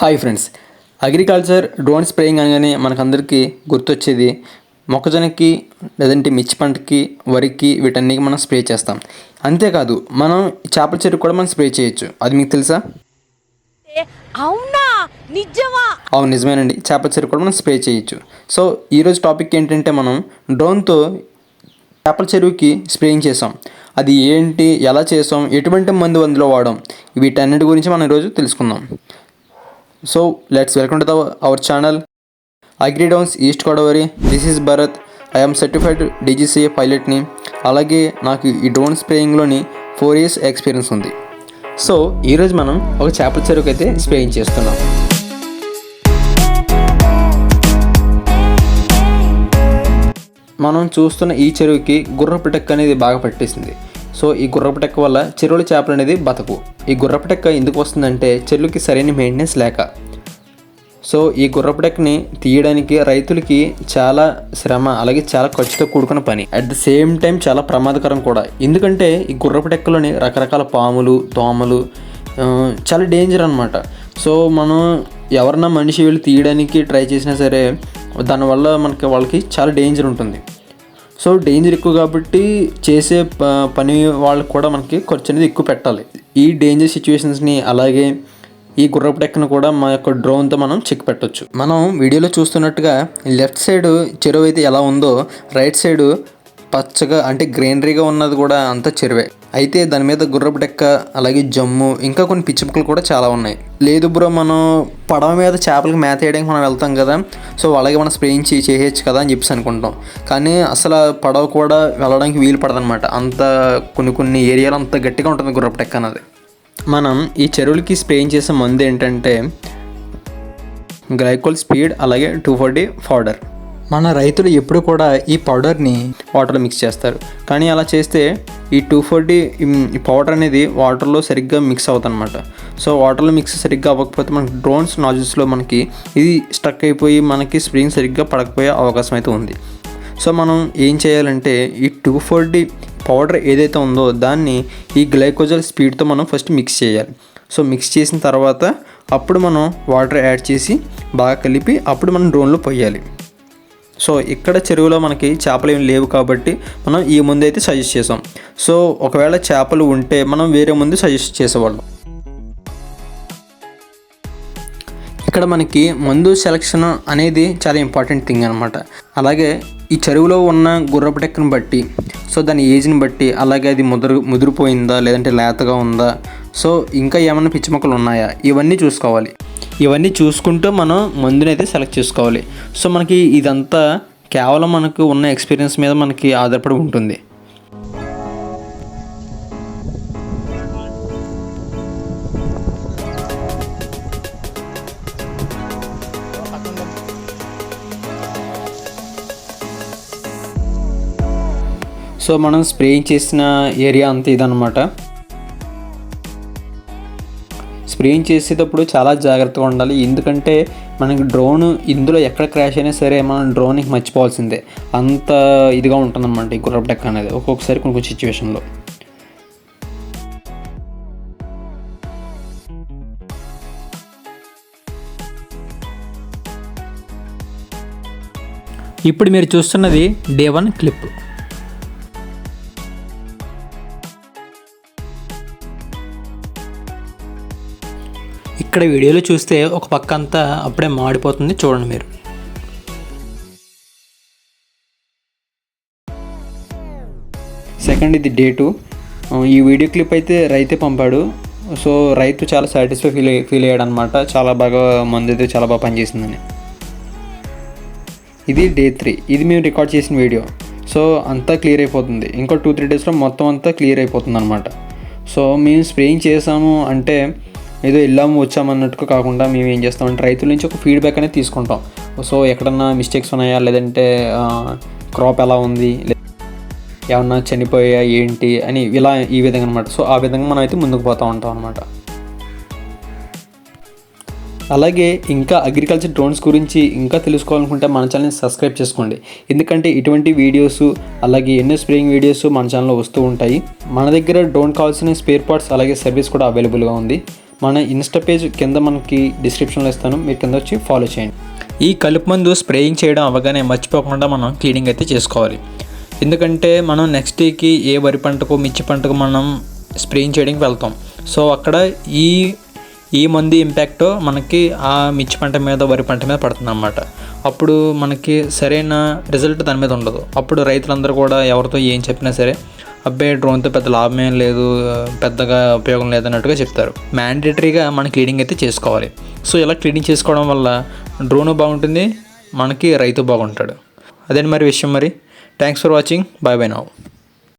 Hi friends. Agriculture drone spraying అనగానే మనకందరికీ గుర్తొచ్చేది మొక్కజొన్నకి లేదంటే మిర్చి పంటకి వరికి వీటన్నిటికి మనం స్ప్రే చేస్తాం. అంతేకాదు మనం చేపల చెరుకు కూడా మనం స్ప్రే చేయొచ్చు. అది మీకు తెలుసా? అవునా? నిజమా? అవును నిజమేనండి. చేపల చెరుకు కూడా మనం స్ప్రే చేయొచ్చు. సో ఈరోజు టాపిక్ ఏంటంటే మనం డ్రోన్తో చేపల చెరువుకి స్ప్రేయింగ్ చేసాం. అది ఏంటి ఎలా చేసాం ఎటువంటి మందు అందులో వాడాం వీటన్నిటి గురించి మనం ఈరోజు తెలుసుకుందాం. So let's welcome to the our channel అగ్రిడౌన్స్ East Godavari this is Bharat I'm certified DGCA పైలట్ని అలాగే నాకు ఈ డ్రోన్ స్ప్రేయింగ్లోని ఫోర్ ఇయర్స్ ఎక్స్పీరియన్స్ ఉంది సో ఈరోజు మనం ఒక చేపల చెరువుకి అయితే స్ప్రేయింగ్ చేస్తున్నాం. మనం చూస్తున్న ఈ చెరువుకి గుర్రపు పిటక్ అనేది బాగా పట్టేసింది. సో ఈ గుర్రపుటెక్క వల్ల చెరువుల చేపలు అనేది బతకు. ఈ గుర్రపుటెక్క ఎందుకు వస్తుందంటే చెరువుకి సరైన మెయింటెనెన్స్ లేక. సో ఈ గుర్రపుటెక్కని తీయడానికి రైతులకి చాలా శ్రమ అలాగే చాలా ఖర్చుతో కూడుకున్న పని. అట్ ద సేమ్ టైం చాలా ప్రమాదకరం కూడా. ఎందుకంటే ఈ గుర్రపుటెక్కలోని రకరకాల పాములు దోమలు చాలా డేంజర్ అనమాట సో మనం ఎవరన్నా మనిషి వెళ్ళి తీయడానికి ట్రై చేసినా సరే దానివల్ల మనకి వాళ్ళకి చాలా డేంజర్ ఉంటుంది. సో డేంజర్ ఎక్కువ కాబట్టి చేసే ప- పని వాళ్ళకి కూడా మనకి ఖర్చు అనేది ఎక్కువ పెట్టాలి. ఈ డేంజర్ సిచ్యువేషన్స్ని అలాగే ఈ గుర్రపు డెక్కను కూడా మా యొక్క డ్రోన్తో మనం చెక్ పెట్టొచ్చు. మనం వీడియోలో చూస్తున్నట్టుగా లెఫ్ట్ సైడ్ చెరువు అయితే ఎలా ఉందో రైట్ సైడ్ పచ్చగా అంటే గ్రీనరీగా ఉన్నది కూడా అంతా చెరువే. అయితే దాని మీద గుర్రపు డెక్క అలాగే జమ్ము ఇంకా కొన్ని పిచ్చి ముక్కలు కూడా చాలా ఉన్నాయి. లేదు బ్రో మనం పడవ మీద చేపలకు మేత వేయడానికి మనం వెళ్తాం కదా సో అలాగే మనం స్ప్రేయింగ్ చేయొచ్చు కదా అని చెప్పేసి అనుకుంటాం. కానీ అసలు ఆ పడవ కూడా వెళ్ళడానికి వీలు పడదనమాట అంత కొన్ని కొన్ని ఏరియాలో అంత గట్టిగా ఉంటుంది గుర్రపు డెక్క అన్నది. మనం ఈ చెరువులకి స్ప్రేయింగ్ చేసే మందు ఏంటంటే గ్లైకోల్ స్పీడ్ అలాగే టూ ఫార్టీ పౌడర్. మన రైతులు ఎప్పుడు కూడా ఈ పౌడర్ని వాటర్లో మిక్స్ చేస్తారు. కానీ అలా చేస్తే ఈ టూ ఫోర్టీ ఈ పౌడర్ అనేది వాటర్లో సరిగ్గా మిక్స్ అవుతుందన్నమాట సో వాటర్లో మిక్స్ సరిగ్గా అవ్వకపోతే మనకి డ్రోన్స్ నాజిల్స్లో మనకి ఇది స్టక్ అయిపోయి మనకి స్ప్రింగ్ సరిగ్గా పడకపోయే అవకాశం అయితే ఉంది. సో మనం ఏం చేయాలంటే ఈ టూ ఫోర్టీ పౌడర్ ఏదైతే ఉందో దాన్ని ఈ గ్లైకోజల్ స్పీడ్తో మనం ఫస్ట్ మిక్స్ చేయాలి. సో మిక్స్ చేసిన తర్వాత అప్పుడు మనం వాటర్ యాడ్ చేసి బాగా కలిపి అప్పుడు మనం డ్రోన్లో పోయాలి. సో ఇక్కడ చెరువులో మనకి చేపలు ఏమి లేవు కాబట్టి మనం ఈ ముందు అయితే సజెస్ట్ చేసాం. సో ఒకవేళ చేపలు ఉంటే మనం వేరే ముందు సజెస్ట్ చేసేవాళ్ళం. ఇక్కడ మనకి మందు సెలక్షన్ అనేది చాలా ఇంపార్టెంట్ థింగ్ అనమాట అలాగే ఈ చెరువులో ఉన్న గుర్రపు టెక్కను బట్టి సో దాని ఏజ్ని బట్టి అలాగే అది ముదురు ముదిరిపోయిందా లేదంటే లేతగా ఉందా సో ఇంకా ఏమైనా పిచ్చి మొక్కలు ఉన్నాయా ఇవన్నీ చూసుకోవాలి. ఇవన్నీ చూసుకుంటూ మనం మందునైతే సెలెక్ట్ చేసుకోవాలి. సో మనకి ఇదంతా కేవలం మనకు ఉన్న ఎక్స్పీరియన్స్ మీద మనకి ఆధారపడి ఉంటుంది. సో మనం స్ప్రేయింగ్ చేసిన ఏరియా అంతా ఇదనమాట స్ప్రేయింగ్ చేసేటప్పుడు చాలా జాగ్రత్తగా ఉండాలి. ఎందుకంటే మనకి డ్రోన్ ఇందులో ఎక్కడ క్రాష్ అయినా సరే మనం డ్రోన్కి మర్చిపోవాల్సిందే. అంత ఇదిగా ఉంటుందన్నమాట ఈ గుర్రపు డెక్ అనేది. ఒక్కొక్కసారి కొన్ని కొన్ని సిచ్యువేషన్లో. ఇప్పుడు మీరు చూస్తున్నది డే వన్ క్లిప్. ఇక్కడ వీడియోలో చూస్తే ఒక పక్క అంతా అప్పుడే మాడిపోతుంది. చూడండి మీరు. సెకండ్ ఇది డే టూ. ఈ వీడియో క్లిప్ అయితే రైతే పంపాడు. సో రైతు చాలా సాటిస్ఫై ఫీల్ ఫీల్ అయ్యాడు అనమాట చాలా బాగా మందు అయితే చాలా బాగా పనిచేసిందని. ఇది డే త్రీ. ఇది మేము రికార్డ్ చేసిన వీడియో. సో అంతా క్లియర్ అయిపోతుంది. ఇంకో టూ త్రీ డేస్లో మొత్తం అంతా క్లియర్ అయిపోతుంది అనమాట సో మేము స్ప్రేయింగ్ చేసాము అంటే ఏదో వెళ్ళాము వచ్చామన్నట్టు కాకుండా మేము ఏం చేస్తామంటే రైతుల నుంచి ఒక ఫీడ్బ్యాక్ అనేది తీసుకుంటాం. సో ఎక్కడన్నా మిస్టేక్స్ ఉన్నాయా? లేదంటే క్రాప్ ఎలా ఉంది? ఏమన్నా చనిపోయా ఏంటి? అని ఇలా ఈ విధంగా అనమాట సో ఆ విధంగా మనం అయితే ముందుకు పోతూ ఉంటాం అనమాట అలాగే ఇంకా అగ్రికల్చర్ డ్రోన్స్ గురించి ఇంకా తెలుసుకోవాలనుకుంటే మన ఛానల్ని సబ్స్క్రైబ్ చేసుకోండి. ఎందుకంటే ఇటువంటి వీడియోస్ అలాగే ఎన్నో స్ప్రేయింగ్ వీడియోస్ మన ఛానల్లో వస్తూ ఉంటాయి. మన దగ్గర డ్రోన్ కావాల్సిన స్పేర్ పార్ట్స్ అలాగే సర్వీస్ కూడా అవైలబుల్గా ఉంది. మన ఇన్స్టా పేజ్ కింద మనకి డిస్క్రిప్షన్లో ఇస్తాను. మీరు కింద వచ్చి ఫాలో చేయండి. ఈ కలుపు మందు స్ప్రేయింగ్ చేయడం అవ్వగానే మర్చిపోకుండా మనం క్లీనింగ్ అయితే చేసుకోవాలి. ఎందుకంటే మనం నెక్స్ట్ డేకి ఏ వరి పంటకు మిర్చి పంటకు మనం స్ప్రేయింగ్ చేయడానికి వెళ్తాం. సో అక్కడ ఈ ఈ మందు ఇంపాక్ట్ మనకి ఆ మిర్చి పంట మీద వరి పంట మీద పడుతుంది అన్నమాట అప్పుడు మనకి సరైన రిజల్ట్ దాని మీద ఉండదు. అప్పుడు రైతులందరూ కూడా ఎవరితో ఏం చెప్పినా సరే అబ్బాయి డ్రోన్తో పెద్ద లాభం ఏం లేదు పెద్దగా ఉపయోగం లేదన్నట్టుగా చెప్తారు. మ్యాండేటరీగా మనకి క్లీనింగ్ అయితే చేసుకోవాలి. సో ఇలా క్లీనింగ్ చేసుకోవడం వల్ల డ్రోను బాగుంటుంది మనకి రైతు బాగుంటాడు. అదే మరి విషయం మరి. Thanks for watching bye bye now